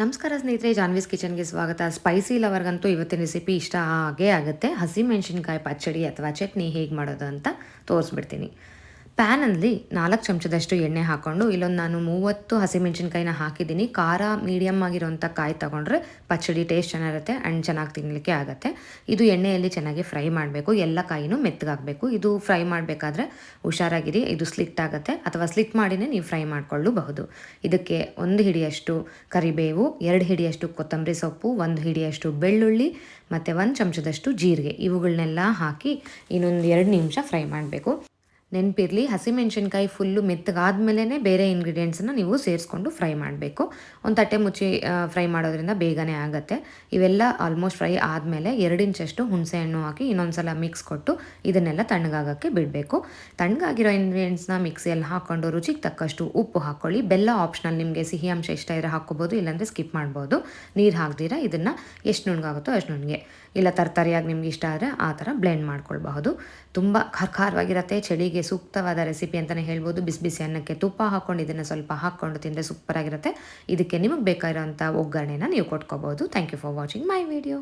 ನಮಸ್ಕಾರ ಸ್ನೇಹಿತರೆ, ಜಾನ್ವೀಸ್ ಕಿಚನ್ಗೆ ಸ್ವಾಗತ. ಸ್ಪೈಸಿ ಲವರ್ಗಂತೂ ಇವತ್ತಿನ ರೆಸಿಪಿ ಇಷ್ಟ ಆಗೇ ಆಗುತ್ತೆ. ಹಸಿಮೆಣಸಿನ್ಕಾಯಿ ಪಚ್ಚಡಿ ಅಥವಾ ಚಟ್ನಿ ಹೇಗೆ ಮಾಡೋದು ಅಂತ ತೋರಿಸ್ಬಿಡ್ತೀನಿ. ಪ್ಯಾನಲ್ಲಿ ನಾಲ್ಕು ಚಮಚದಷ್ಟು ಎಣ್ಣೆ ಹಾಕ್ಕೊಂಡು ಇಲ್ಲೊಂದು ನಾನು ಮೂವತ್ತು ಹಸಿಮೆಣಸಿನ್ಕಾಯಿನ ಹಾಕಿದ್ದೀನಿ. ಖಾರ ಮೀಡಿಯಮ್ ಆಗಿರೋಂಥ ಕಾಯಿ ತೊಗೊಂಡ್ರೆ ಪಚ್ಚಡಿ ಟೇಸ್ಟ್ ಚೆನ್ನಾಗಿರುತ್ತೆ ಆ್ಯಂಡ್ ಚೆನ್ನಾಗಿ ತಿನ್ನಲಿಕ್ಕೆ ಆಗುತ್ತೆ. ಇದು ಎಣ್ಣೆಯಲ್ಲಿ ಚೆನ್ನಾಗಿ ಫ್ರೈ ಮಾಡಬೇಕು. ಎಲ್ಲ ಕಾಯಿನೂ ಮೆತ್ತಗಾಗಬೇಕು. ಇದು ಫ್ರೈ ಮಾಡಬೇಕಾದ್ರೆ ಹುಷಾರಾಗಿರಿ. ಇದು ಸ್ಲಿಟ್ ಆಗುತ್ತೆ. ಅಥವಾ ಸ್ಲಿಟ್ ಮಾಡಿನೇ ನೀವು ಫ್ರೈ ಮಾಡಿಕೊಳ್ಳಬಹುದು. ಇದಕ್ಕೆ ಒಂದು ಹಿಡಿಯಷ್ಟು ಕರಿಬೇವು, ಎರಡು ಹಿಡಿಯಷ್ಟು ಕೊತ್ತಂಬರಿ ಸೊಪ್ಪು, ಒಂದು ಹಿಡಿಯಷ್ಟು ಬೆಳ್ಳುಳ್ಳಿ, ಮತ್ತು ಒಂದು ಚಮಚದಷ್ಟು ಜೀರಿಗೆ. ಇವುಗಳನ್ನೆಲ್ಲ ಹಾಕಿ ಇನ್ನೊಂದು ಎರಡು ನಿಮಿಷ ಫ್ರೈ ಮಾಡಬೇಕು. ನೆನಪಿರಲಿ, ಹಸಿಮೆಣ್ಸಿನ್ಕಾಯಿ ಫುಲ್ಲು ಮೆತ್ತಗಾದ್ಮೇಲೆ ಬೇರೆ ಇಂಗ್ರೀಡಿಯೆಂಟ್ಸನ್ನು ನೀವು ಸೇರಿಸ್ಕೊಂಡು ಫ್ರೈ ಮಾಡಬೇಕು. ಒಂದು ತಟ್ಟೆ ಮುಚ್ಚಿ ಫ್ರೈ ಮಾಡೋದ್ರಿಂದ ಬೇಗನೆ ಆಗುತ್ತೆ. ಇವೆಲ್ಲ ಆಲ್ಮೋಸ್ಟ್ ಫ್ರೈ ಆದಮೇಲೆ ಎರಡು ಇಂಚಷ್ಟು ಹುಣಸೆ ಹಣ್ಣು ಹಾಕಿ ಇನ್ನೊಂದು ಸಲ ಮಿಕ್ಸ್ ಕೊಟ್ಟು ಇದನ್ನೆಲ್ಲ ತಣ್ಣಗಾಗೋಕ್ಕೆ ಬಿಡಬೇಕು. ತಣ್ಣಗಾಗಿರೋ ಇಂಗ್ರೀಡಿಯೆಂಟ್ಸ್ನ ಮಿಕ್ಸಿಯಲ್ಲಿ ಹಾಕ್ಕೊಂಡು ರುಚಿಗೆ ತಕ್ಕಷ್ಟು ಉಪ್ಪು ಹಾಕ್ಕೊಳ್ಳಿ ಬೆಲ್ಲ ಆಪ್ಷನಲ್ ನಿಮಗೆ ಸಿಹಿ ಅಂಶ ಇಷ್ಟ ಇರೋ ಹಾಕ್ಕೋಬೋದು, ಇಲ್ಲಾಂದರೆ ಸ್ಕಿಪ್ ಮಾಡ್ಬೋದು. ನೀರು ಹಾಕ್ದಿರ ಇದನ್ನು ಎಷ್ಟು ನುಣ್ಗಾಗುತ್ತೋ ಅಷ್ಟು ನುಣ್ಣಗೆ. ಇಲ್ಲ ತರಕಾರಿಯಾಗಿ ನಿಮ್ಗೆ ಇಷ್ಟ ಆದರೆ ಆ ಥರ ಬ್ಲೆಂಡ್ ಮಾಡ್ಕೊಳ್ಬಹುದು. ತುಂಬ ಖಾರ ಖಾರವಾಗಿರುತ್ತೆ ಚಳಿಗೆ ಸೂಕ್ತವಾದ ರೆಸಿಪಿ ಅಂತಲೇ ಹೇಳ್ಬೋದು. ಬಿಸಿ ಬಿಸಿ ಅನ್ನಕ್ಕೆ ತುಪ್ಪ ಹಾಕ್ಕೊಂಡು ಇದನ್ನು ಸ್ವಲ್ಪ ಹಾಕ್ಕೊಂಡು ತಿಂದರೆ ಸೂಪರಾಗಿರುತ್ತೆ ಇದಕ್ಕೆ ನಿಮಗೆ ಬೇಕಾಗಿರೋಂಥ ಒಗ್ಗರಣೆನ ನೀವು ಕೊಟ್ಕೋಬೋದು. Thank you for watching my video